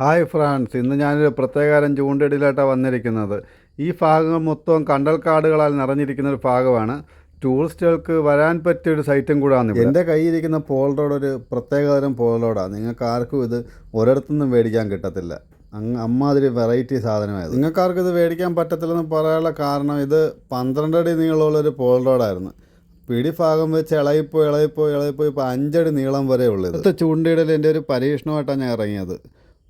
Hi France ഇന്ന് ഞാനൊരു പ്രത്യേകതരം ചൂണ്ടയിടയിലായിട്ടാണ് വന്നിരിക്കുന്നത്. ഈ ഭാഗം മൊത്തം കണ്ടൽക്കാടുകളാൽ നിറഞ്ഞിരിക്കുന്ന ഒരു ഭാഗമാണ്. ടൂറിസ്റ്റുകൾക്ക് വരാൻ പറ്റിയ ഒരു സൈറ്റും കൂടാണ് എന്റെ കയ്യിരിക്കുന്ന പോൾ റോഡ് ഒരു പ്രത്യേകതരം പോൾ റോഡാണ് നിങ്ങൾക്ക് ആർക്കും ഇത് ഒരിടത്തുനിന്നും മേടിക്കാൻ കിട്ടത്തില്ല. അങ്ങ് അമ്മാതിരി വെറൈറ്റി സാധനമായത്. നിങ്ങൾക്കാർക്കും ഇത് മേടിക്കാൻ പറ്റത്തില്ലെന്ന് പറയാനുള്ള കാരണം ഇത് പന്ത്രണ്ട് അടി നീളമുള്ളൊരു പോൾ റോഡായിരുന്നു പിടി ഭാഗം വെച്ച് ഇളകിപ്പോയി ഇളകിപ്പോയി ഇളകിപ്പോയി ഇപ്പോൾ അഞ്ചടി നീളം വരെ ഉള്ളത് ഇത്. ചൂണ്ടയിടൽ എന്റെ ഒരു പരീക്ഷണമായിട്ടാണ് ഞാൻ ഇറങ്ങിയത്.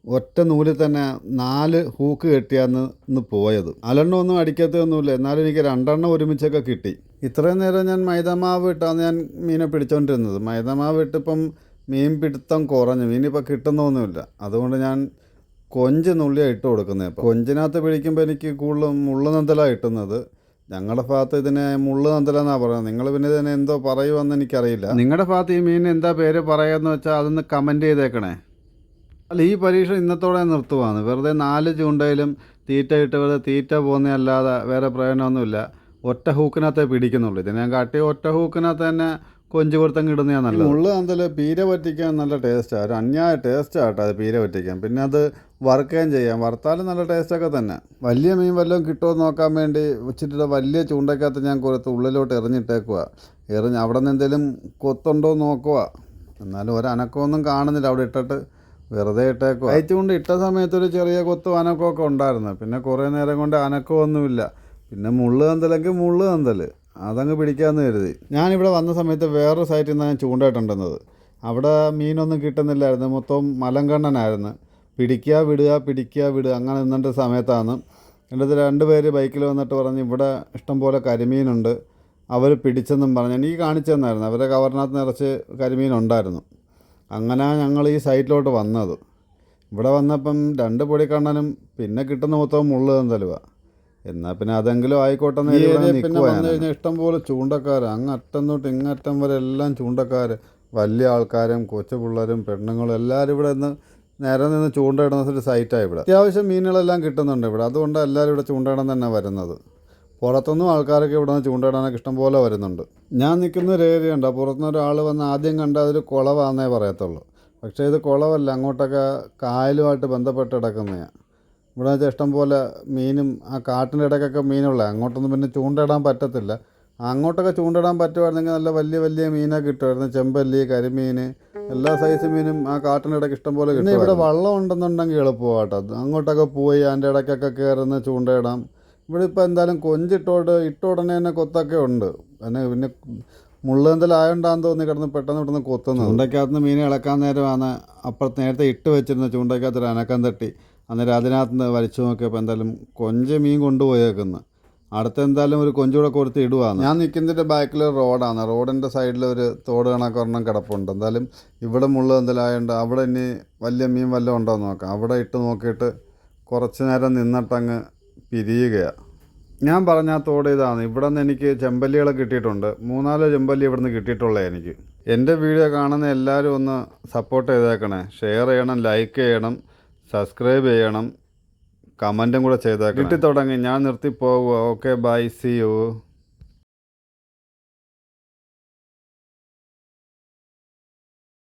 ഒറ്റ നൂലിൽ തന്നെ നാല് ഹൂക്ക് കെട്ടിയാന്ന് ഇന്ന് പോയത്. നാലെണ്ണം ഒന്നും അടിക്കത്തൊന്നുമില്ല എന്നാലും എനിക്ക് രണ്ടെണ്ണം ഒരുമിച്ചൊക്കെ കിട്ടി. ഇത്രയും നേരം ഞാൻ മൈദമാവ് ഇട്ടാണ് ഞാൻ മീനെ പിടിച്ചോണ്ടിരുന്നത്. മൈദമാവ് ഇട്ടിപ്പം മീൻ പിടുത്തം കുറഞ്ഞു. മീനിപ്പോൾ കിട്ടുന്നൊന്നുമില്ല. അതുകൊണ്ട് ഞാൻ കൊഞ്ച് നുള്ളിയാണ് ഇട്ട് കൊടുക്കുന്നത്. ഇപ്പോൾ കൊഞ്ചിനകത്ത് പിടിക്കുമ്പോൾ എനിക്ക് കൂടുതലും മുള്ളു നന്തലാണ് കിട്ടുന്നത്. ഞങ്ങളുടെ ഭാഗത്ത് ഇതിനെ മുള്ളു നന്തലെന്നാണ് പറയുന്നത്. നിങ്ങൾ പിന്നെ ഇതിനെ എന്തോ പറയുമെന്ന് എനിക്കറിയില്ല. നിങ്ങളുടെ ഭാഗത്ത് ഈ മീൻ എന്താ പേര് പറയുക എന്ന് വെച്ചാൽ അതൊന്ന് കമന്റ് ചെയ്തേക്കണേ. അല്ല ഈ പരീക്ഷ ഇന്നത്തോടെ നിർത്തുവാണ്. വെറുതെ നാല് ചൂണ്ടയിലും തീറ്റ ഇട്ട് വെറുതെ തീറ്റ പോകുന്നതല്ലാതെ വേറെ പ്രയോജനമൊന്നുമില്ല. ഒറ്റ ഹൂക്കിനകത്തേ പിടിക്കുന്നുള്ളൂ. ഇതിനെ ഞാൻ കാട്ടി ഒറ്റ ഹൂക്കിനകത്ത് തന്നെ കൊഞ്ച് കൊടുത്തങ്ങ് ഇടുന്നതാണ് നല്ലത്. മുള്ളു എന്തായാലും പീര പറ്റിക്കാൻ നല്ല ടേസ്റ്റാണ് ഒരു അന്യായ ടേസ്റ്റാട്ടോ അത് പീര പറ്റിക്കാൻ. പിന്നെ അത് വറുക്കുകയും ചെയ്യാം. വറുത്താലും നല്ല ടേസ്റ്റൊക്കെ തന്നെ. വലിയ മീൻ വല്ലതും കിട്ടുമോ നോക്കാൻ വേണ്ടി വെച്ചിട്ട് വലിയ ചൂണ്ടക്കകത്ത് ഞാൻ കുറച്ച് ഉള്ളിലോട്ട് എറിഞ്ഞിട്ടേക്കുക എറിഞ്ഞ് അവിടെ നിന്ന് എന്തെങ്കിലും കൊത്തുണ്ടോ എന്ന് നോക്കുക എന്നാലും ഒരനക്കമൊന്നും കാണുന്നില്ല. അവിടെ ഇട്ടിട്ട് വെറുതെ ഇട്ടേക്കോ അയച്ചുകൊണ്ട് ഇട്ട സമയത്ത് ഒരു ചെറിയ കൊത്തു അനക്കമൊക്കെ ഉണ്ടായിരുന്നു. പിന്നെ കുറേ നേരം കൊണ്ട് അനക്കമൊന്നുമില്ല. പിന്നെ മുള്ള് കന്തലെങ്കിൽ മുള്ള് കന്തൽ. അതങ്ങ് പിടിക്കാമെന്ന് കരുതി. ഞാനിവിടെ വന്ന സമയത്ത് വേറൊരു സൈറ്റിൽ നിന്നാണ് ഞാൻ ചൂണ്ടയിട്ടുണ്ടെന്നത് അവിടെ മീനൊന്നും കിട്ടുന്നില്ലായിരുന്നു. മൊത്തം മലങ്കണ്ണനായിരുന്നു. പിടിക്കുക വിടുക പിടിക്കുക വിടുക. അങ്ങനെ നിന്നിട്ട് സമയത്താണ്. എന്റെ അടുത്ത് രണ്ട് പേര് ബൈക്കിൽ വന്നിട്ട് പറഞ്ഞ് ഇവിടെ ഇഷ്ടംപോലെ കരിമീനുണ്ട്. അവർ പിടിച്ചെന്നും പറഞ്ഞു. എനിക്ക് കാണിച്ചു തന്നായിരുന്നു അവരുടെ കവറിനകത്ത് നിറച്ച് കരിമീൻ ഉണ്ടായിരുന്നു അങ്ങനെ ഞങ്ങൾ ഈ സൈറ്റിലോട്ട് വന്നത്. ഇവിടെ വന്നപ്പം രണ്ട് പൊടി പൊടിക്കണ്ണനും പിന്നെ കിട്ടുന്ന മൊത്തം മുള്ളു തന്തലുക എന്നാൽ പിന്നെ അതെങ്കിലും ആയിക്കോട്ടെ പിന്നെ വന്നു കഴിഞ്ഞാൽ ഇഷ്ടംപോലെ ചൂണ്ടക്കാർ അങ്ങ് അറ്റം തൊട്ട് ഇങ്ങറ്റം വരെ എല്ലാം ചൂണ്ടക്കാർ വലിയ ആൾക്കാരും കൊച്ചു പിള്ളേരും പെണ്ണുങ്ങളും എല്ലാവരും ഇവിടെ നിന്ന് നേരെ നിന്ന് ചൂണ്ടയിടുന്ന ഒരു സൈറ്റാണ് ഇവിടെ. അത്യാവശ്യം മീനുകളെല്ലാം കിട്ടുന്നുണ്ട് ഇവിടെ. അതുകൊണ്ട് എല്ലാവരും ഇവിടെ ചൂണ്ടയിടാൻ തന്നെ വരുന്നത്. പുറത്തുനിന്നും ആൾക്കാരൊക്കെ ഇവിടെ നിന്ന് ചൂണ്ടയിടാനൊക്കെ ഇഷ്ടംപോലെ വരുന്നുണ്ട്. ഞാൻ നിൽക്കുന്ന ഒരു ഏരിയ ഉണ്ട്. പുറത്തുനിന്ന് ഒരാൾ വന്ന് ആദ്യം കണ്ട അതൊരു കുളവാന്നേ പറയത്തുള്ളൂ. പക്ഷേ ഇത് കുളവല്ല അങ്ങോട്ടൊക്കെ കായലുമായിട്ട് ബന്ധപ്പെട്ട് കിടക്കുന്നതാണ് ഇവിടെ വെച്ചാൽ ഇഷ്ടംപോലെ മീനും ആ കാട്ടിന്റെ ഇടയ്ക്കൊക്കെ മീനുള്ള. അങ്ങോട്ടൊന്നും പിന്നെ ചൂണ്ടയിടാൻ പറ്റത്തില്ല. അങ്ങോട്ടൊക്കെ ചൂണ്ടയിടാൻ പറ്റുമായിരുന്നെങ്കിൽ നല്ല വലിയ വലിയ മീനൊക്കെ കിട്ടുമായിരുന്നു. ചെമ്പല്ലി കരിമീൻ എല്ലാ സൈസ് മീനും ആ കാട്ടിന്റെ ഇടയ്ക്ക് ഇഷ്ടംപോലെ കിട്ടും ഇവിടെ വള്ളം ഉണ്ടെന്നുണ്ടെങ്കിൽ എളുപ്പമാട്ടോ. അങ്ങോട്ടൊക്കെ പോയി അതിന്റെ ഇടയ്ക്കൊക്കെ കയറുന്ന ചൂണ്ടയിടാം. ഇവിടെ ഇപ്പോൾ എന്തായാലും കൊഞ്ചിട്ടോട് ഇട്ട ഉടനെ തന്നെ കൊത്തൊക്കെ ഉണ്ട്. പിന്നെ പിന്നെ മുള്ളന്തലായോണ്ടാന്ന് തോന്നി കിടന്ന് പെട്ടെന്ന് ഇവിടുന്ന് കൊത്തുന്നത്. ചൂണ്ടയ്ക്കകത്ത് മീൻ ഇളക്കാൻ നേരമാണ് അപ്പുറത്ത് നേരത്തെ ഇട്ട് വെച്ചിരുന്ന ചൂണ്ടയ്ക്കകത്ത് ഒരു അനക്കം തട്ടി. അന്നേരം അതിനകത്ത് നിന്ന് വലിച്ചു നോക്കിയപ്പോൾ എന്തായാലും കൊഞ്ച് മീൻ കൊണ്ടുപോയേക്കുന്നു. അടുത്ത എന്തായാലും ഒരു കൊഞ്ചൂടെ കൊടുത്ത് ഇടുവാണ് ഞാൻ നിൽക്കുന്നതിന്റെ ബാക്കിൽ റോഡാണ്. റോഡിന്റെ സൈഡിൽ ഒരു തോട് കണക്ക് ഒരെണ്ണം കിടപ്പുണ്ട്. എന്തായാലും ഇവിടെ മുള്ള എന്തെല്ലായതുകൊണ്ട് അവിടെ ഇനി വലിയ മീൻ വല്ലതും ഉണ്ടോ നോക്കാം. അവിടെ ഇട്ട് നോക്കിയിട്ട് കുറച്ച് നേരം നിന്നിട്ടങ്ങ് പിരിയുകയാണ് ഞാൻ പറഞ്ഞ ആ തോട് ഇതാണ്. ഇവിടെ നിന്ന് എനിക്ക് ചെമ്പല്ലികളെ കിട്ടിയിട്ടുണ്ട്. മൂന്നാൽ ചെമ്പല്ലി ഇവിടെ നിന്ന് കിട്ടിയിട്ടുള്ളത് എനിക്ക്. എന്റെ വീഡിയോ കാണുന്ന എല്ലാവരും ഒന്ന് സപ്പോർട്ട് ചെയ്തേക്കണേ. ഷെയർ ചെയ്യണം ലൈക്ക് ചെയ്യണം സബ്സ്ക്രൈബ് ചെയ്യണം കമന്റും കൂടെ ചെയ്തേക്കണം. കിട്ടി തുടങ്ങി ഞാൻ നിർത്തി പോകുക ഓക്കെ ബൈ സി യു